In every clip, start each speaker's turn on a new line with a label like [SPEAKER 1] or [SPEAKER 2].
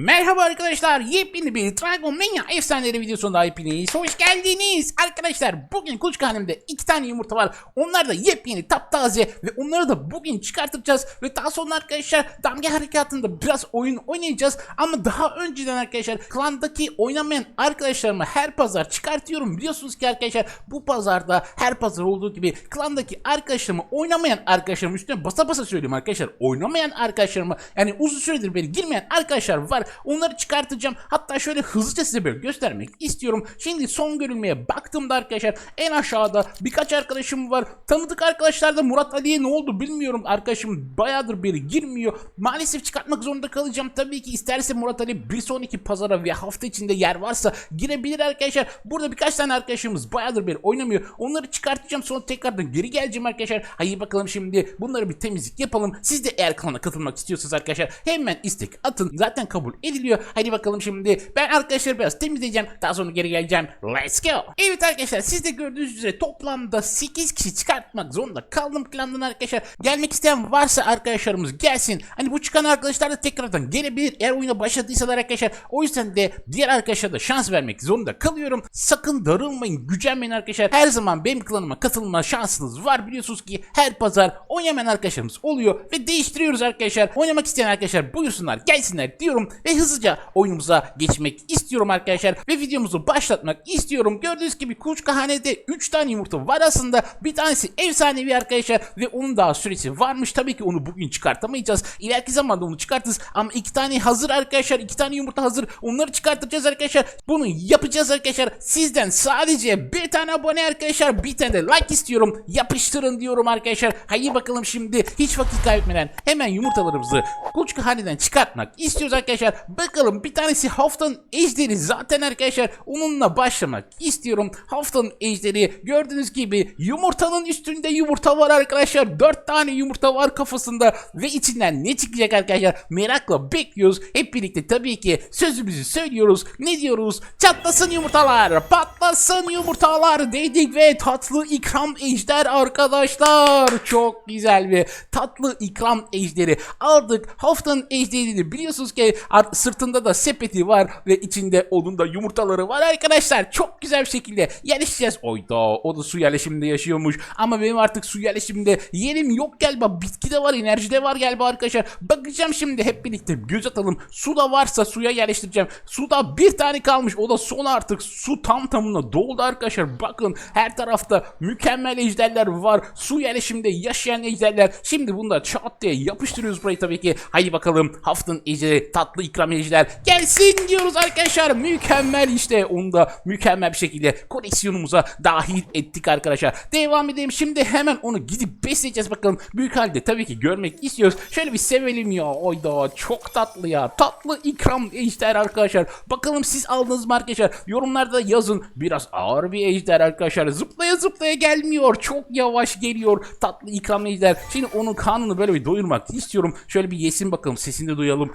[SPEAKER 1] Merhaba arkadaşlar, yepyeni bir Dragon Mania efsaneleri videosunda hepiniz hoş geldiniz. Arkadaşlar bugün kuluçkanemde iki tane yumurta var. Onlar da yepyeni taptaze ve onları da bugün çıkartacağız. Ve daha sonra arkadaşlar damga harekatında biraz oyun oynayacağız. Ama daha önceden arkadaşlar klandaki oynamayan arkadaşlarımı her pazar çıkartıyorum. Biliyorsunuz ki arkadaşlar bu pazarda her pazar olduğu gibi klandaki arkadaşlarımı oynamayan arkadaşlarımı üstüne basa basa söylüyorum arkadaşlar. Oynamayan arkadaşlarımı yani uzun süredir beri girmeyen arkadaşlar var. Onları çıkartacağım. Hatta şöyle hızlıca size böyle göstermek istiyorum. Şimdi son görülmeye baktığımda arkadaşlar en aşağıda birkaç arkadaşım var. Tanıdık arkadaşlar da Murat Ali'ye ne oldu bilmiyorum. Arkadaşım bayağıdır beri girmiyor. Maalesef çıkartmak zorunda kalacağım. Tabii ki isterse Murat Ali bir sonraki pazara ve hafta içinde yer varsa girebilir arkadaşlar. Burada birkaç tane arkadaşımız bayağıdır beri oynamıyor. Onları çıkartacağım sonra tekrardan geri geleceğim arkadaşlar. Haydi bakalım şimdi bunları bir temizlik yapalım. Siz de eğer kanala katılmak istiyorsanız arkadaşlar hemen istek atın. Zaten kabul ediliyor. Hadi bakalım şimdi ben arkadaşlar biraz temizleyeceğim. Daha sonra geri geleceğim. Let's go. Evet arkadaşlar siz de gördüğünüz üzere toplamda 8 kişi çıkartmak zorunda kaldım plandan arkadaşlar. Gelmek isteyen varsa arkadaşlarımız gelsin. Hani bu çıkan arkadaşlar da tekrardan gelebilir. Eğer oyuna başladıysalar arkadaşlar. O yüzden de diğer arkadaşlara da şans vermek zorunda kalıyorum. Sakın darılmayın, gücenmeyin arkadaşlar. Her zaman benim klanıma katılma şansınız var. Biliyorsunuz ki her pazar oynamayan arkadaşlarımız oluyor ve değiştiriyoruz arkadaşlar. Oynamak isteyen arkadaşlar buyursunlar, gelsinler diyorum ve hızlıca oyunumuza geçmek istiyorum arkadaşlar ve videomuzu başlatmak istiyorum. Gördüğünüz gibi Kuluçkahane'de 3 tane yumurta var aslında. Bir tanesi efsanevi arkadaşlar ve onun daha süresi varmış. Tabii ki onu bugün çıkartamayacağız. İleriki zamanda onu çıkartırız ama iki tane hazır arkadaşlar. iki tane yumurta hazır. Onları çıkartacağız arkadaşlar. Bunu yapacağız arkadaşlar. Sizden sadece bir tane abone arkadaşlar. Bir tane de like istiyorum. Yapıştırın diyorum arkadaşlar. Haydi bakalım şimdi hiç vakit kaybetmeden hemen yumurtalarımızı Kuluçkahane'den çıkartmak istiyoruz arkadaşlar. Bakalım bir tanesi haftanın ejderi zaten arkadaşlar. Onunla başlamak istiyorum. Haftanın ejderi gördüğünüz gibi yumurtanın üstünde yumurta var arkadaşlar. 4 tane yumurta var kafasında ve içinden ne çıkacak arkadaşlar merakla bekliyoruz. Hep birlikte tabii ki sözümüzü söylüyoruz. Ne diyoruz? Çatlasın yumurtalar, patlasın yumurtalar dedik ve tatlı ikram ejder arkadaşlar. Çok güzel bir tatlı ikram ejderi aldık. Haftanın ejderini biliyorsunuz ki sırtında da sepeti var ve içinde onun da yumurtaları var arkadaşlar. Çok güzel bir şekilde yerleşeceğiz. Oyda o da su yerleşiminde yaşıyormuş. Ama benim artık su yerleşiminde yerim yok galiba. Bitki de var, enerji de var galiba arkadaşlar. Bakacağım şimdi hep birlikte göz atalım. Su da varsa suya yerleştireceğim. Suda bir tane kalmış. O da son artık. Su tam tamına doldu arkadaşlar. Bakın her tarafta mükemmel ejderler var. Su yerleşiminde yaşayan ejderler. Şimdi bunu da çat diye yapıştırıyoruz burayı tabii ki. Haydi bakalım haftanın ejderi tatlı ikram ejder gelsin diyoruz arkadaşlar. Mükemmel işte. Onu da mükemmel bir şekilde koleksiyonumuza dahil ettik arkadaşlar. Devam edelim. Şimdi hemen onu gidip besleyeceğiz bakalım. Büyük halde tabii ki görmek istiyoruz. Şöyle bir sevelim ya. Oyda çok tatlı ya. Tatlı ikram ejder arkadaşlar. Bakalım siz aldınız mı arkadaşlar? Yorumlarda yazın. Biraz ağır bir ejder arkadaşlar. Zıplaya zıplaya gelmiyor. Çok yavaş geliyor. Tatlı ikram ejder. Şimdi onun karnını böyle bir doyurmak istiyorum. Şöyle bir yesin bakalım. Sesini duyalım.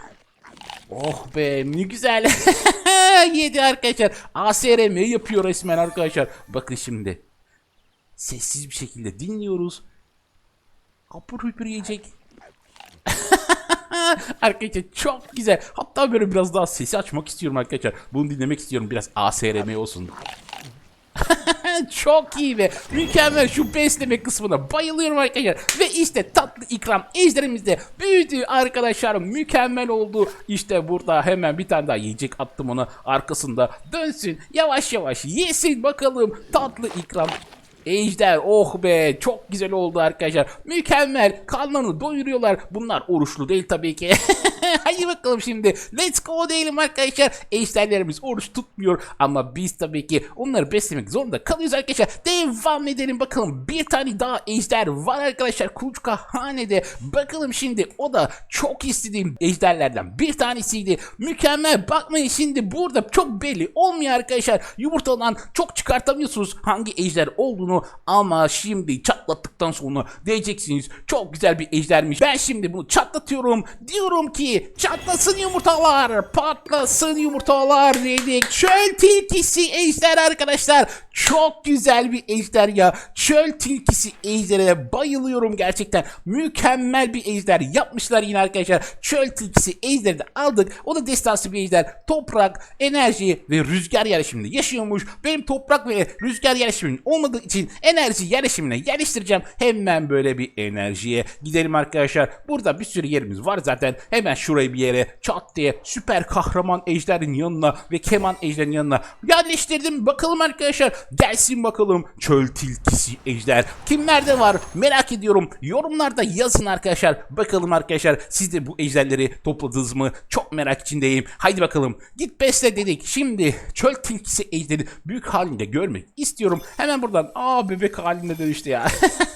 [SPEAKER 1] Oh be ne güzel. Yedi arkadaşlar. ASRM yapıyor resmen arkadaşlar. Bakın şimdi. Sessiz bir şekilde dinliyoruz. Hapur hüpür yiyecek. arkadaşlar çok güzel. Hatta böyle biraz daha sesi açmak istiyorum arkadaşlar. Bunu dinlemek istiyorum. Biraz ASRM olsun. Çok iyi ve mükemmel şu besleme kısmına bayılıyorum arkadaşlar. Ve işte tatlı ikram ejderimiz de büyüdü arkadaşlar. Mükemmel oldu. İşte burada hemen bir tane daha yiyecek attım ona arkasında. Dönsün yavaş yavaş yesin bakalım tatlı ikram Ejder oh be çok güzel oldu arkadaşlar. Mükemmel karnlarını doyuruyorlar. Bunlar oruçlu değil tabii ki. Hadi bakalım şimdi. Let's go diyelim arkadaşlar. Ejderlerimiz oruç tutmuyor ama biz tabii ki onları beslemek zorunda kalıyoruz arkadaşlar. Devam edelim bakalım. Bir tane daha ejder var arkadaşlar. Kuluçka hanede. Bakalım şimdi o da çok istediğim ejderlerden bir tanesiydi. Mükemmel. Bakmayın şimdi burada çok belli olmuyor arkadaşlar. Yumurtadan çok çıkartamıyorsunuz hangi ejder olduğunu bunu ama şimdi çatlattıktan sonra diyeceksiniz çok güzel bir ejdermiş. Ben şimdi bunu çatlatıyorum. Diyorum ki çatlasın yumurtalar, patlasın yumurtalar dedik. Çöl tilkisi ejder arkadaşlar. Çok güzel bir ejder ya. Çöl tilkisi ejdere bayılıyorum gerçekten. Mükemmel bir ejder yapmışlar yine arkadaşlar. Çöl tilkisi ejderi de aldık. O da destansı bir ejder. Toprak, enerji ve rüzgar yerleşiminde yaşıyormuş. Benim toprak ve rüzgar yerleşimimin olmadığı için enerji yerleşimine yerleştireceğim. Hemen böyle bir enerjiye gidelim arkadaşlar. Burada bir sürü yerimiz var zaten. Hemen şurayı bir yere çat diye süper kahraman ejderin yanına ve keman ejderin yanına yerleştirdim. Bakalım arkadaşlar. Gelsin bakalım çöl tilkisi ejder. Kimlerde var merak ediyorum. Yorumlarda yazın arkadaşlar. Bakalım arkadaşlar siz de bu ejderleri topladınız mı? Çok merak içindeyim. Haydi bakalım. Git besle dedik. Şimdi çöl tilkisi ejderi büyük halinde görmek istiyorum. Hemen buradan aa bebek halinde dönüştü ya.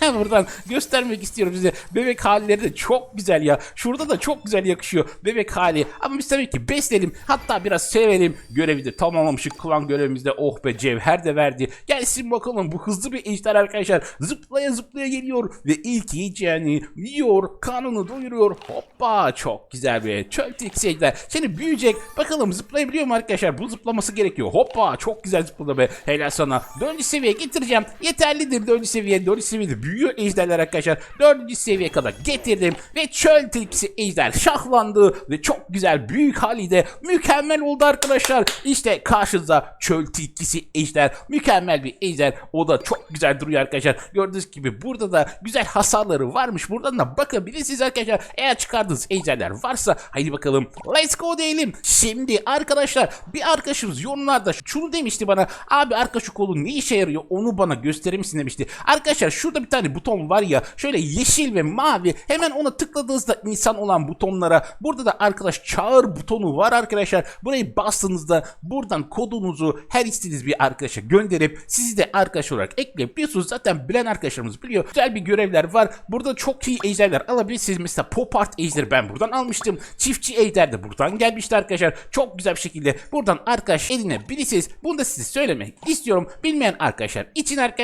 [SPEAKER 1] buradan göstermek istiyorum size. Bebek halleri de çok güzel ya. Şurada da çok güzel yakışıyor bebek hali. Ama biz tabii ki besleyelim. Hatta biraz sevelim. Görevi de tamamlamışık. Klan görevimizde oh be cevher de verdi. Gelsin bakalım bu hızlı bir ejder arkadaşlar. Zıplaya zıplaya geliyor ve ilk yiyeceğini yiyor. Kanını doyuruyor. Hoppa çok güzel bir çöl tilkisi ejder. Şimdi büyüyecek. Bakalım zıplayabiliyor mu arkadaşlar? Bu zıplaması gerekiyor. Hoppa çok güzel zıpladı be. Helal sana. Dördüncü seviye getireceğim. Yeterlidir dördüncü seviye. Dördüncü seviyede büyüyor ejderler arkadaşlar. Dördüncü seviyeye kadar getirdim. Ve çöl tilkisi ejder şahlandı. Ve çok güzel büyük haliyle mükemmel oldu arkadaşlar. İşte karşınızda çöl tilkisi ejder. Mükemmel bir ejder. O da çok güzel duruyor arkadaşlar. Gördüğünüz gibi burada da güzel hasarları varmış. Buradan da bakabilirsiniz arkadaşlar. Eğer çıkardığınız ejderler varsa haydi bakalım. Let's go diyelim. Şimdi arkadaşlar bir arkadaşımız yorumlarda şunu demişti bana. Abi arka şu kolu ne işe yarıyor onu bana gösterir misin demişti. Arkadaşlar şurada bir tane buton var ya şöyle yeşil ve mavi hemen ona tıkladığınızda insan olan butonlara burada da arkadaş çağır butonu var arkadaşlar. Burayı bastığınızda buradan kodunuzu her istediğiniz bir arkadaşa gönderip sizi de arkadaş olarak ekleyebiliyorsunuz. Zaten bilen arkadaşlarımız biliyor. Güzel bir görevler var. Burada çok iyi ejderler alabilirsiniz. Mesela pop art ejderi ben buradan almıştım. Çiftçi ejder de buradan gelmişti arkadaşlar. Çok güzel bir şekilde buradan arkadaş edinebilirsiniz. Bunu da size söylemek istiyorum. Bilmeyen arkadaşlar için arkadaşlar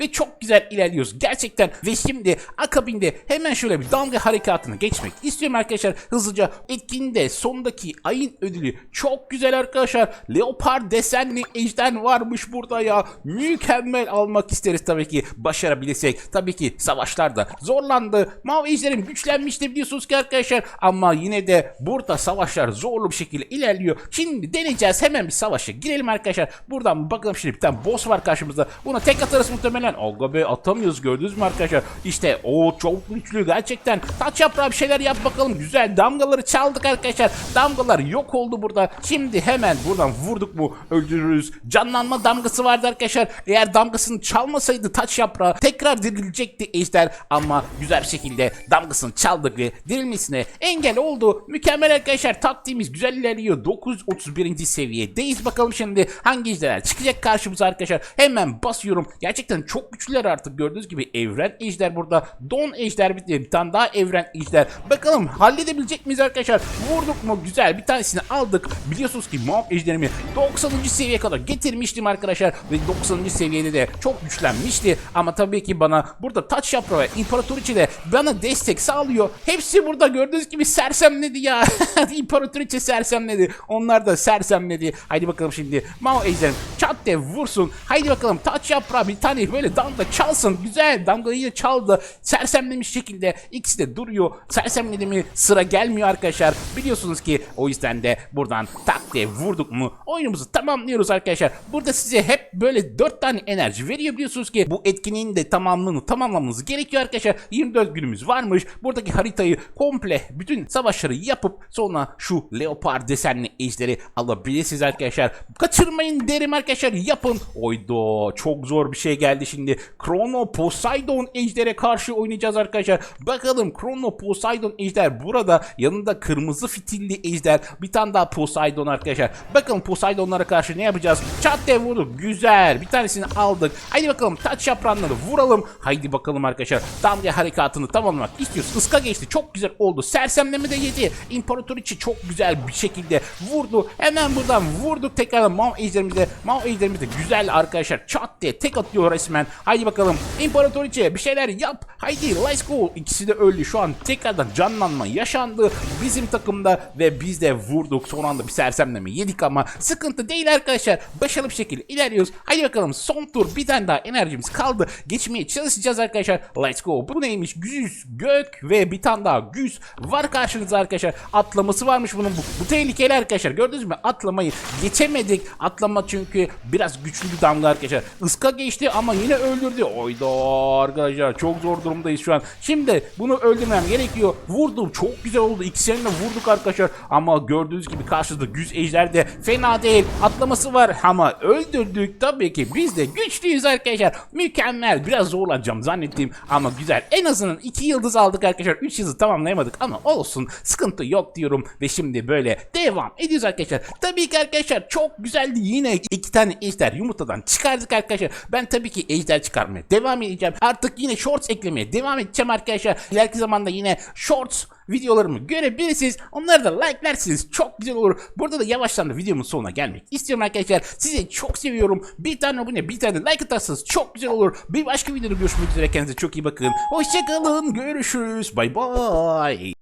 [SPEAKER 1] ve çok güzel ilerliyoruz gerçekten. Ve şimdi akabinde hemen şöyle bir dalga harekatını geçmek istiyorum arkadaşlar. Hızlıca etkinde sondaki ayın ödülü çok güzel arkadaşlar. Leopard desenli ejder varmış burada ya. Mükemmel almak isteriz tabii ki başarabilirsek. Tabii ki savaşlarda zorlandı. Mavi ejderim güçlenmişti biliyorsunuz ki arkadaşlar. Ama yine de burada savaşlar zorlu bir şekilde ilerliyor. Şimdi deneyeceğiz hemen bir savaşa girelim arkadaşlar. Buradan bakalım şimdi bir tane boss var karşımızda. Buna tek atarız muhtemelen. Aga be atamıyoruz gördünüz mü arkadaşlar? İşte o çok güçlü gerçekten. Taç yaprağı bir şeyler yap bakalım. Güzel damgaları çaldık arkadaşlar. Damgalar yok oldu burada. Şimdi hemen buradan vurduk mu öldürürüz. Canlanma damgası vardı arkadaşlar. Eğer damgasını çalmasaydı taç yaprağı tekrar dirilecekti ejder. Ama güzel bir şekilde damgasını çaldık ve dirilmesine engel oldu. Mükemmel arkadaşlar. Taktiğimiz güzel ilerliyor. 931. seviyedeyiz. Bakalım şimdi hangi ejderler çıkacak karşımıza arkadaşlar. Hemen basıyorum. Gerçekten çok güçlüler artık. Gördüğünüz gibi evren ejder burada. Don ejder bir, bir tane daha evren ejder. Bakalım halledebilecek miyiz arkadaşlar? Vurduk mu? Güzel. Bir tanesini aldık. Biliyorsunuz ki Mav ejderimi 90. seviyeye kadar getirmiştim arkadaşlar. Ve 90. seviyede de çok güçlenmişti. Ama tabii ki bana burada taç yaprağı ve imparatoriçe de bana destek sağlıyor. Hepsi burada gördüğünüz gibi sersemledi ya. imparatoriçe sersemledi. Onlar da sersemledi. Haydi bakalım şimdi. Mao ejderim çat diye vursun. Haydi bakalım taç yaprağı bir tane böyle damga çalsın. Güzel damgayı çaldı. Sersemlemiş şekilde ikisi de duruyor. Sersemledi mi sıra gelmiyor arkadaşlar. Biliyorsunuz ki o yüzden de buradan tak diye vurduk mu oyunumuzu tamamlıyoruz arkadaşlar. Burada size hep böyle 4 tane enerji veriyor biliyorsunuz ki bu etkinin de tamamlığını tamamlamanız gerekiyor arkadaşlar. 24 günümüz varmış. Buradaki haritayı komple bütün savaşları yapıp sonra şu leopar desenli ejderi alabilirsiniz arkadaşlar. Kaçırmayın derim arkadaşlar yapın. Oydo çok zor bir şey geldi şimdi. Chrono Poseidon ejdere karşı oynayacağız arkadaşlar. Bakalım Chrono Poseidon ejder burada yanında kırmızı fitilli ejder bir tane daha Poseidon arkadaşlar. Bakalım Poseidonlara karşı ne yapacağız? Çat diye vurduk. Güzel. Bir tanesini aldık. Haydi bakalım taç yaprağını vuralım. Haydi bakalım arkadaşlar. Damga harekatını tamamlamak istiyoruz. Iska geçti. Çok güzel oldu. Sersemleme de yedi. İmparatoriçi çok güzel bir şekilde vurdu. Hemen buradan vurduk tekrar Mao ejderimize. Mao ejderimiz de güzel arkadaşlar. Çat diye tek atıyor. İstiyor resmen. Haydi bakalım İmparatoriçe bir şeyler yap. Haydi let's go. İkisi de öldü. Şu an tekrardan canlanma yaşandı bizim takımda ve biz de vurduk. Son anda bir sersemleme yedik ama sıkıntı değil arkadaşlar. Başarılı bir şekilde ilerliyoruz. Haydi bakalım son tur bir tane daha enerjimiz kaldı. Geçmeye çalışacağız arkadaşlar. Let's go. Bu neymiş? Güz, gök ve bir tane daha güz var karşınızda arkadaşlar. Atlaması varmış bunun. Bu, bu tehlikeli arkadaşlar. Gördünüz mü? Atlamayı geçemedik. Atlama çünkü biraz güçlü bir damga arkadaşlar. Iska geçti ama yine öldürdü. Oyda arkadaşlar çok zor durumdayız şu an. Şimdi bunu öldürmem gerekiyor. Vurdum. Çok güzel oldu. İkisini de vurduk arkadaşlar. Ama gördüğünüz gibi karşıda güz ejder de fena değil. Atlaması var ama öldürdük. Tabii ki biz de güçlüyüz arkadaşlar. Mükemmel. Biraz zorlanacağım zannettiğim ama güzel. En azından 2 yıldız aldık arkadaşlar. 3 yıldız tamamlayamadık ama olsun. Sıkıntı yok diyorum ve şimdi böyle devam ediyoruz arkadaşlar. Tabii ki arkadaşlar çok güzeldi. Yine iki tane ejder yumurtadan çıkardık arkadaşlar. Ben tabii ki ejder çıkarmaya devam edeceğim. Artık yine shorts eklemeye devam edeceğim arkadaşlar. İleriki zamanda yine shorts videolarımı görebilirsiniz. Onları da like'lersiniz. Çok güzel olur. Burada da yavaştan da videomun sonuna gelmek istiyorum arkadaşlar. Sizi çok seviyorum. Bir tane abone, bir tane like atarsanız çok güzel olur. Bir başka videoda görüşmek üzere. Kendinize çok iyi bakın. Hoşçakalın. Görüşürüz. Bay bay.